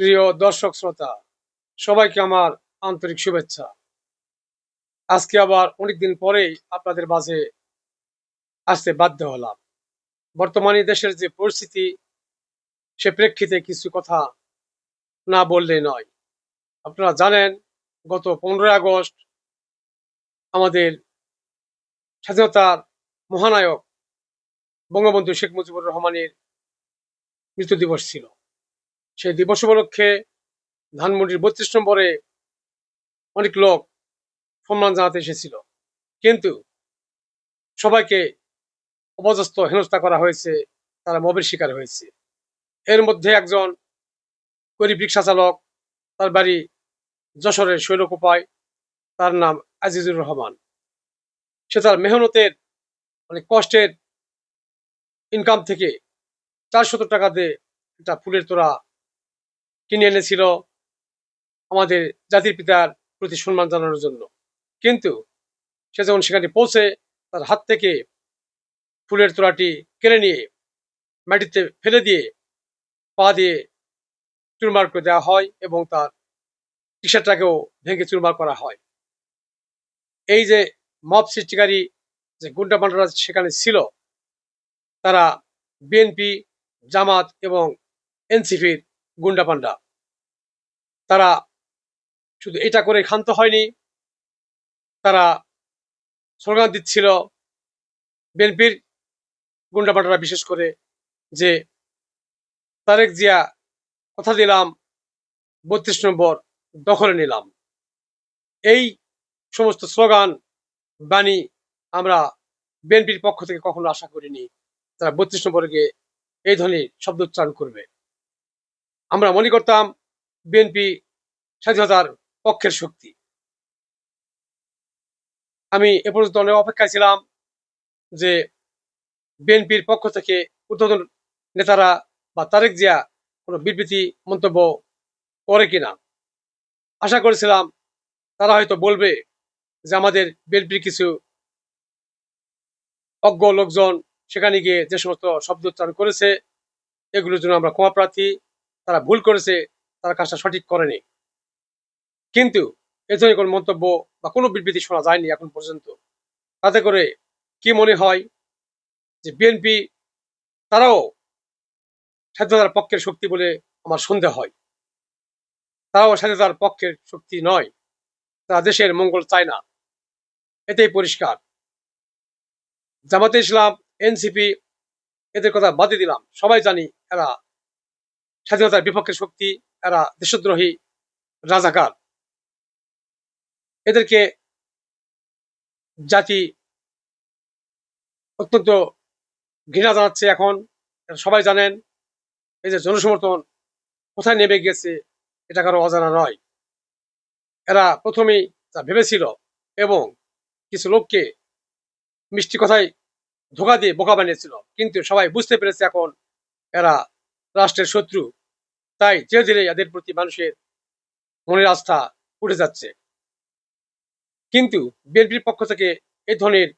প্রিয় দর্শক শ্রোতা, সবাইকে আমার আন্তরিক শুভেচ্ছা। আজকে আবার অনেকদিন পরেই আপনাদের মাঝে আসতে বাধ্য হলাম। বর্তমানে দেশের যে পরিস্থিতি, সে প্রেক্ষিতে কিছু কথা না বললে নয়। আপনারা জানেন, গত পনেরোই আগস্ট আমাদের স্বাধীনতার মহানায়ক বঙ্গবন্ধু শেখ মুজিবুর রহমানের মৃত্যু দিবস ছিল। সেই দিবস উপলক্ষে ধানমন্ডির বত্রিশ নম্বরে অনেক লোক সম্মান জানাতে এসেছিল। কিন্তু সবাইকে অপদস্থ, হেনস্থা করা হয়েছে, তারা মবের শিকার হয়েছে। এর মধ্যে একজন গরিব রিক্সা চালক, তার বাড়ি যশোরের শৈলকোপায়, তার নাম আজিজুর রহমান। সে তার মেহনতের মানে কষ্টের ইনকাম থেকে চারশত টাকা দিয়ে একটা ফুলের তোড়া কিনে এনেছিল আমাদের জাতির পিতার প্রতি সম্মান জানানোর জন্য। কিন্তু সে যখন সেখানে পৌঁছে, তার হাত থেকে ফুলের তোলাটি কেড়ে নিয়ে মাটিতে ফেলে দিয়ে পা দিয়ে চুরমার করে দেওয়া হয় এবং তার টি শার্টটাকেও ভেঙে চুরমার করা হয়। এই যে মব সৃষ্টিকারী যে গুন্ডা পান্ডারা সেখানে ছিল, তারা বিএনপি, জামাত এবং এনসিপির গুন্ডা পান্ডা তারা শুধু এটা করে ক্ষান্ত হয়নি। তারা স্লোগান দিচ্ছিল বিএনপির গুন্ডাপাটারা বিশেষ করে যে তারেক জিয়া, কথা দিলাম, বত্রিশ নম্বর দখলে নিলাম। এই সমস্ত স্লোগান, বাণী আমরা বিএনপির পক্ষ থেকে কখনো আশা করিনি। তারা বত্রিশ নম্বরে গিয়ে এই ধরনের শব্দ উচ্চারণ করবে। আমরা মনে করতাম বিএনপি স্বাধীনতার পক্ষের শক্তি। আমি এ পর্যন্ত অনেক অপেক্ষায় ছিলাম যে বিএনপির পক্ষ থেকে উদ্বোধন নেতারা বা তারেক জিয়া কোনো বিবৃতি, মন্তব্য করে কিনা। আশা করেছিলাম তারা হয়তো বলবে যে আমাদের বিএনপির কিছু অজ্ঞ লোকজন সেখানে গিয়ে যে সমস্ত শব্দ উচ্চারণ করেছে, এগুলোর জন্য আমরা ক্ষমা প্রার্থী। তারা ভুল করেছে তারা কাজটা সঠিক করেনি। কিন্তু এ ধরনের কোনো মন্তব্য বা কোনো বিবৃতি শোনা যায়নি এখন পর্যন্ত। তাতে করে কি মনে হয় যে বিএনপি তারাও স্বাধীনতার পক্ষের শক্তি বলে আমার সন্দেহ হয়। তারাও স্বাধীনতার পক্ষের শক্তি নয়। তারা দেশের মঙ্গল চায় না। এতেই পরিষ্কার। জামাতে ইসলাম এনসিপি এদের কথা বাদে দিলাম। সবাই জানি এরা স্বাধীনতার বিপক্ষের শক্তি। এরা দেশদ্রোহী রাজাকার। এদেরকে জাতি অত্যন্ত ঘৃণা জানাচ্ছে এখন। সবাই জানেন, এই যে জনসমর্থন কোথায় নেমে গিয়েছে এটা কারও অজানা নয়। এরা প্রথমেই তা ভেবেছিল এবং কিছু লোককে মিষ্টি কথায় ধোকা দিয়ে বোকা বানিয়েছিল, কিন্তু সবাই বুঝতে পেরেছে এখন এরা রাষ্ট্রের শত্রু। তাই ধীরে ধীরে এদের প্রতি মানুষের মনের আস্থা উঠে যাচ্ছে। কিন্তু বিএনপির পক্ষ থেকে এই ধরনের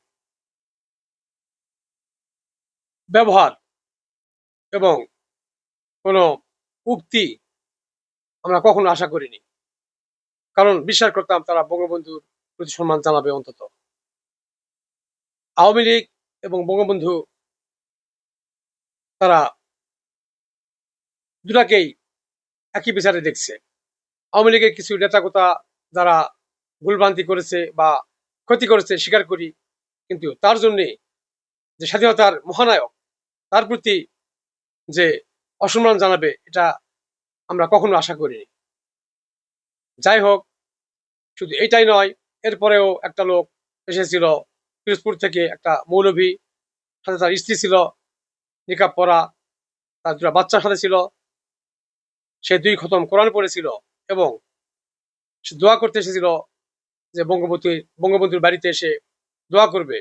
ব্যবহার এবং কোনো উক্তি আমরা কখনো আশা করিনি। কারণ বিশ্বাস করতাম তারা বঙ্গবন্ধুর প্রতি সম্মান জানাবে অন্তত। আওয়ামী লীগ এবং বঙ্গবন্ধু তারা দুটাকেই একই বিচারে দেখছে। আওয়ামী লীগের কিছু নেতাকতা যারা ভুলভ্রান্তি করেছে বা ক্ষতি করেছে, স্বীকার করি, কিন্তু তার জন্যে যে স্বাধীনতার মহানায়ক, তার প্রতি যে অসম্মান জানাবে, এটা আমরা কখনো আশা করিনি। যাই হোক, শুধু এটাই নয়, এরপরেও একটা লোক এসেছিল পিরোজপুর থেকে, একটা মৌলভী, সাথে তার স্ত্রী ছিল, নিকাব পরা তার দুটা বাচ্চার সাথে ছিল। সে দুই খতম কোরআন পড়েছিল এবং সে দোয়া করতে এসেছিল যে বঙ্গবন্ধু, বঙ্গবন্ধুর বাড়িতে এসে দোয়া করবে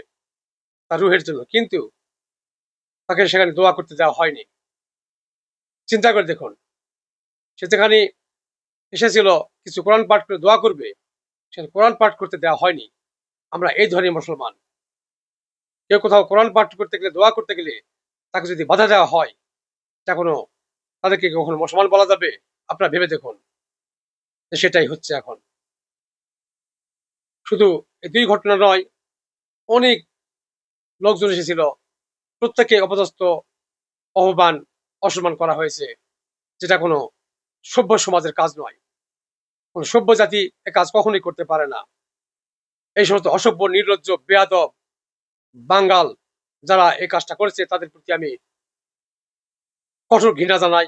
তার রুহের জন্য। কিন্তু তাকে সেখানে দোয়া করতে দেওয়া হয়নি। চিন্তা করে দেখুন, সে যেখানে এসেছিল, কিছু কোরআন পাঠ করে দোয়া করবে, সেখানে কোরআন পাঠ করতে দেওয়া হয়নি। আমরা এই ধরনের মুসলমান। কেউ কোথাও কোরআন পাঠ করতে গেলে, দোয়া করতে গেলে তাকে যদি বাধা দেওয়া হয় তা কোনো তাদেরকে কখনো মুসলমান বলা যাবে? আপনারা ভেবে দেখুন। সেটাই হচ্ছে এখন। শুধু এই দুই ঘটনা নয়, অনেক লোকজন এসেছিল। প্রত্যেকে অপদস্থ, অপমান, অসম্মান করা হয়েছে। যেটা কোনো সভ্য সমাজের কাজ নয়। কোন সভ্য জাতি এ কাজ কখনোই করতে পারে না। এই সমস্ত অসভ্য, নির্লজ্জ, বেয়াদব বাঙ্গাল যারা এই কাজটা করেছে, তাদের প্রতি আমি কঠোর ঘৃণা জানাই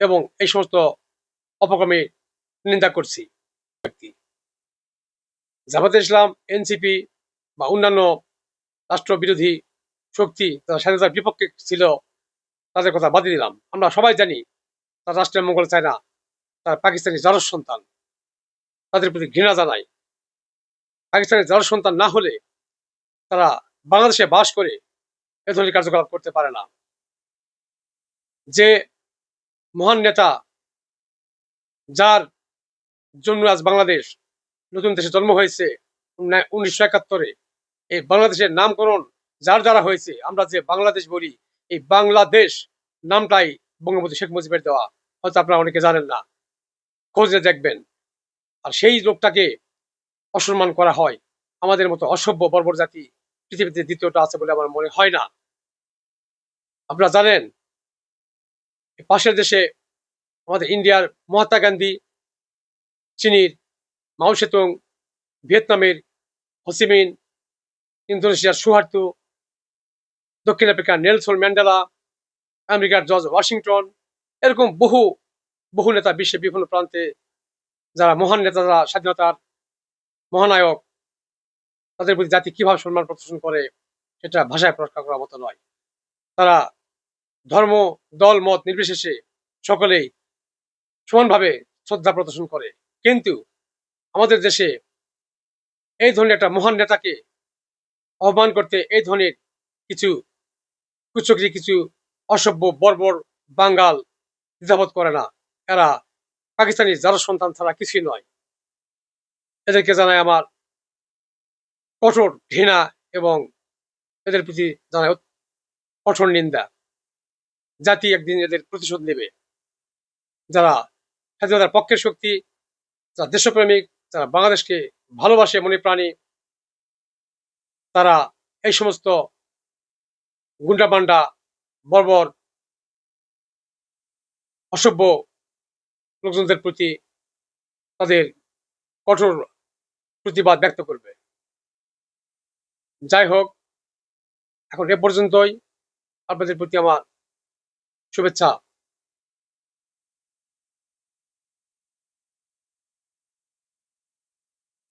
এবং এই সমস্ত অপকর্মে নিন্দা করছি ব্যক্তি। জামাতে ইসলাম, এনসিপি বা অন্যান্য রাষ্ট্রবিরোধী শক্তি তারা স্বাধীনতার বিপক্ষে ছিল, তাদের কথা বাদ দিলাম। আমরা সবাই জানি তারা রাষ্ট্রের মঙ্গল চায় না, তারা পাকিস্তানি জারস সন্তান। তাদের প্রতি ঘৃণা জানাই। পাকিস্তানের জারস সন্তান না হলে তারা বাংলাদেশে বাস করে এ ধরনের কার্যকলাপ করতে পারে না। যে মহান নেতা যার জন্য আজ বাংলাদেশ নতুন দেশে জন্ম হয়েছে উনিশশো একাত্তরে। এই বাংলাদেশের নামকরণ যার দ্বারা হয়েছে, আমরা যে বাংলাদেশ বলি, এই বাংলাদেশ নামটাই বঙ্গবন্ধু শেখ মুজিবের দেওয়া। হয়তো আপনারা অনেকে জানেন না, খোঁজে দেখবেন। আর সেই লোকটাকে অসম্মান করা হয়। আমাদের মতো অসভ্য বর্বর জাতি পৃথিবীতে দ্বিতীয়টা আছে বলে আমার মনে হয় না। আপনারা জানেন পাশের দেশে আমাদের ইন্ডিয়ার মহাত্মা গান্ধী, চীনের মাউসেতুং ভিয়েতনামের হোসিমিন, ইন্দোনেশিয়ার সুহার্তু, দক্ষিণ আফ্রিকার নেলসন ম্যান্ডেলা, আমেরিকার জর্জ ওয়াশিংটন, এরকম বহু বহু নেতা বিশ্বের বিভিন্ন প্রান্তে যারা মহান নেতা, যারা স্বাধীনতার মহানায়ক, তাদের প্রতি জাতি কীভাবে সম্মান প্রদর্শন করে, সেটা ভাষায় প্রকাশ করার মতো নয়। তারা ধর্ম, দল, মত নির্বিশেষে সকলেই সমানভাবে শ্রদ্ধা প্রদর্শন করে। কিন্তু আমাদের দেশে এই ধরনের একটা মহান নেতাকে আহ্বান করতে এই ধরনের কিছু কুচকরি, কিছু অসভ্য, বর্বর বাঙ্গাল দ্বিধাবোধ করে না। এরা পাকিস্তানি যারা সন্তান ছাড়া কিছুই নয়। এদেরকে জানায় আমার কঠোর ঘৃণা এবং এদের প্রতি জানায় কঠোর নিন্দা। জাতি একদিন এদের প্রতিশোধ নেবে। যারা স্বাধীনতার পক্ষের শক্তি, যারা দেশপ্রেমিক, যারা বাংলাদেশকে ভালোবাসে মনে প্রাণী, তারা এই সমস্ত গুন্ডাবান্ডা, বর্বর, অসভ্য লোকজনদের প্রতি তাদের কঠোর প্রতিবাদ ব্যক্ত করবে। যাই হোক, এখন এ পর্যন্তই। আপনাদের প্রতি আমার শুভেচ্ছা